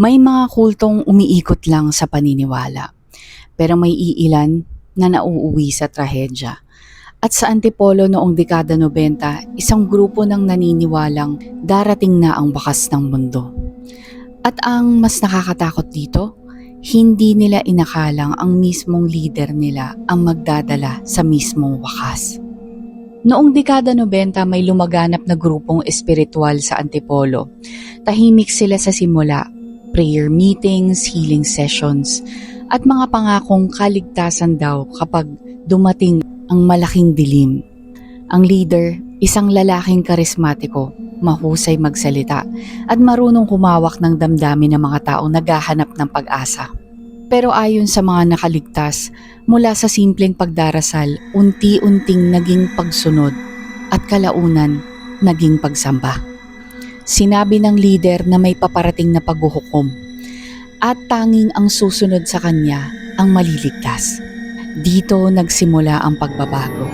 May mga kultong umiikot lang sa paniniwala, pero may iilan na nauuwi sa trahedya. At sa Antipolo noong dekada 90, isang grupo ng naniniwalang darating na ang bakas ng mundo. At ang mas nakakatakot dito, hindi nila inakalang ang mismong leader nila ang magdadala sa mismong wakas. Noong dekada 90 may lumaganap na grupong espiritual sa Antipolo. Tahimik sila sa simula, prayer meetings, healing sessions, at mga pangakong kaligtasan daw kapag dumating ang malaking dilim. Ang leader, isang lalaking karismatiko, mahusay magsalita, at marunong kumawak ng damdamin ng mga taong naghahanap ng pag-asa. Pero ayon sa mga nakaligtas, mula sa simpleng pagdarasal, unti-unting naging pagsunod at kalaunan naging pagsamba. Sinabi ng leader na may paparating na paghuhukom at tanging ang susunod sa kanya ang maliligtas. Dito nagsimula ang pagbabago.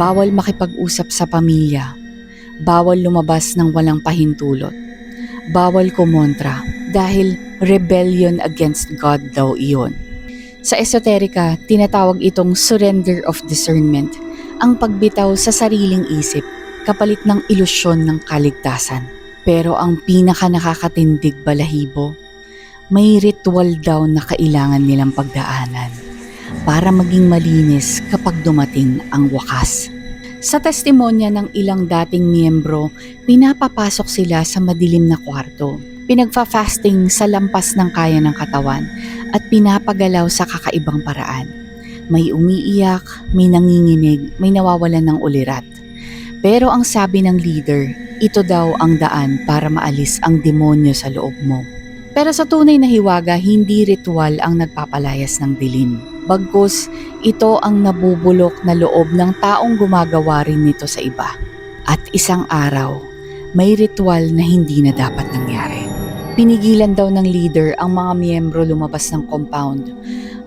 Bawal makipag-usap sa pamilya. Bawal lumabas ng walang pahintulot. Bawal kumontra dahil rebellion against God daw iyon. Sa esoterika, tinatawag itong surrender of discernment, ang pagbitaw sa sariling isip kapalit ng ilusyon ng kaligtasan. Pero ang pinaka nakakatindig balahibo, may ritual daw na kailangan nilang pagdaanan para maging malinis kapag dumating ang wakas. Sa testimonya ng ilang dating miyembro, pinapapasok sila sa madilim na kwarto. Pinagfa-fasting sa lampas ng kaya ng katawan at pinapagalaw sa kakaibang paraan. May umiiyak, may nanginginig, may nawawalan ng ulirat. Pero ang sabi ng leader, ito daw ang daan para maalis ang demonyo sa loob mo. Pero sa tunay na hiwaga, hindi ritual ang nagpapalayas ng dilim. Bagkus, ito ang nabubulok na loob ng taong gumagawa rin nito sa iba. At isang araw, may ritual na hindi na dapat nangyari. Pinigilan daw ng leader ang mga miyembro lumabas ng compound.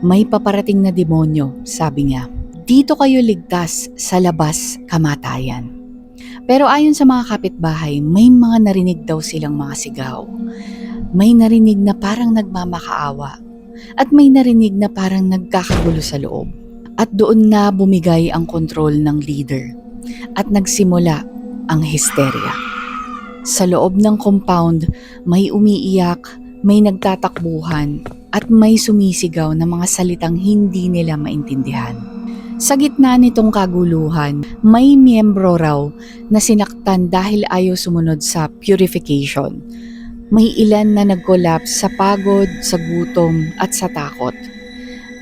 May paparating na demonyo, sabi niya. Dito kayo ligtas, sa labas, kamatayan. Pero ayon sa mga kapitbahay, may mga narinig daw silang mga sigaw. May narinig na parang nagmamakaawa at may narinig na parang nagkakagulo sa loob. At doon na bumigay ang kontrol ng leader at nagsimula ang hysteria. Sa loob ng compound, may umiiyak, may nagtatakbuhan, at may sumisigaw na mga salitang hindi nila maintindihan. Sa gitna nitong kaguluhan, may miyembro raw na sinaktan dahil ayaw sumunod sa purification. May ilan na nag-collapse sa pagod, sa gutom at sa takot.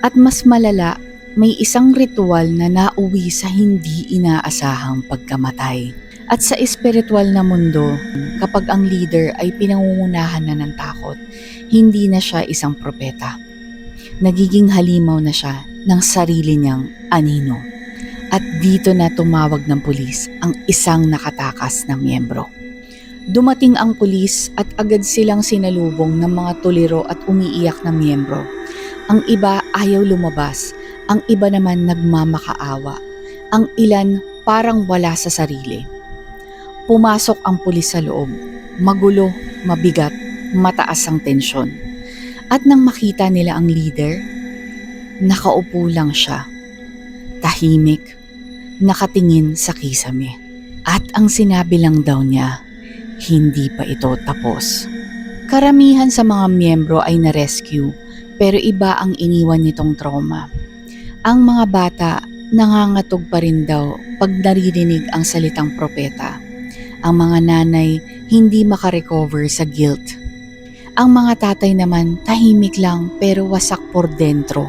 At mas malala, may isang ritual na nauwi sa hindi inaasahang pagkamatay. At sa espiritual na mundo, kapag ang leader ay pinangungunahan na ng takot, hindi na siya isang propeta. Nagiging halimaw na siya ng sarili niyang anino. At dito na tumawag ng pulis ang isang nakatakas na miyembro. Dumating ang pulis at agad silang sinalubong ng mga tuliro at umiiyak na miyembro. Ang iba ayaw lumabas, ang iba naman nagmamakaawa. Ang ilan parang wala sa sarili. Pumasok ang pulis sa loob. Magulo, mabigat, mataas ang tensyon. At nang makita nila ang leader, nakaupo lang siya. Tahimik, nakatingin sa kisame. At ang sinabi lang daw niya, hindi pa ito tapos. Karamihan sa mga miyembro ay na-rescue, pero iba ang iniwan nitong trauma. Ang mga bata nangangatog pa rin daw pag naririnig ang salitang propeta ang mga nanay hindi makarecover sa guilt. Ang mga tatay naman tahimik lang pero wasak por dentro.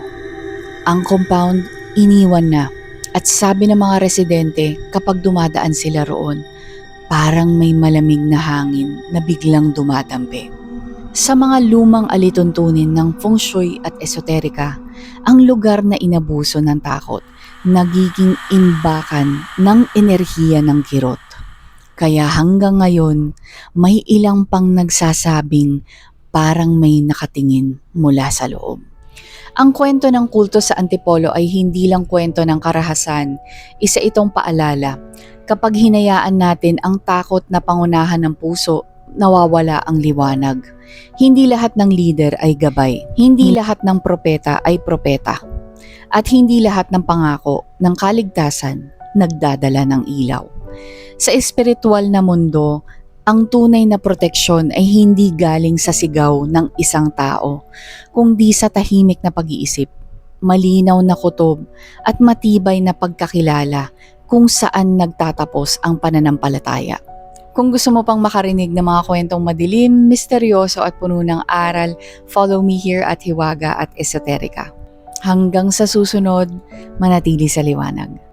Ang compound iniwan na at sabi ng mga residente kapag dumadaan sila roon, parang may malamig na hangin na biglang dumadampi. Sa mga lumang alituntunin ng feng shui at esoterika, ang lugar na inabuso ng takot nagiging imbakan ng enerhiya ng kirot. Kaya hanggang ngayon, may ilang pang nagsasabing parang may nakatingin mula sa loob. Ang kwento ng kulto sa Antipolo ay hindi lang kwento ng karahasan, isa itong paalala. Kapag hinayaan natin ang takot na pangunahan ng puso, nawawala ang liwanag. Hindi lahat ng leader ay gabay. Hindi lahat ng propeta ay propeta. At hindi lahat ng pangako ng kaligtasan nagdadala ng ilaw. Sa espiritual na mundo, ang tunay na proteksyon ay hindi galing sa sigaw ng isang tao, kundi sa tahimik na pag-iisip, malinaw na kutob at matibay na pagkakilala kung saan nagtatapos ang pananampalataya. Kung gusto mo pang makarinig ng mga kwentong madilim, misteryoso at puno ng aral, follow me here at Hiwaga at Esoterica. Hanggang sa susunod, manatili sa liwanag.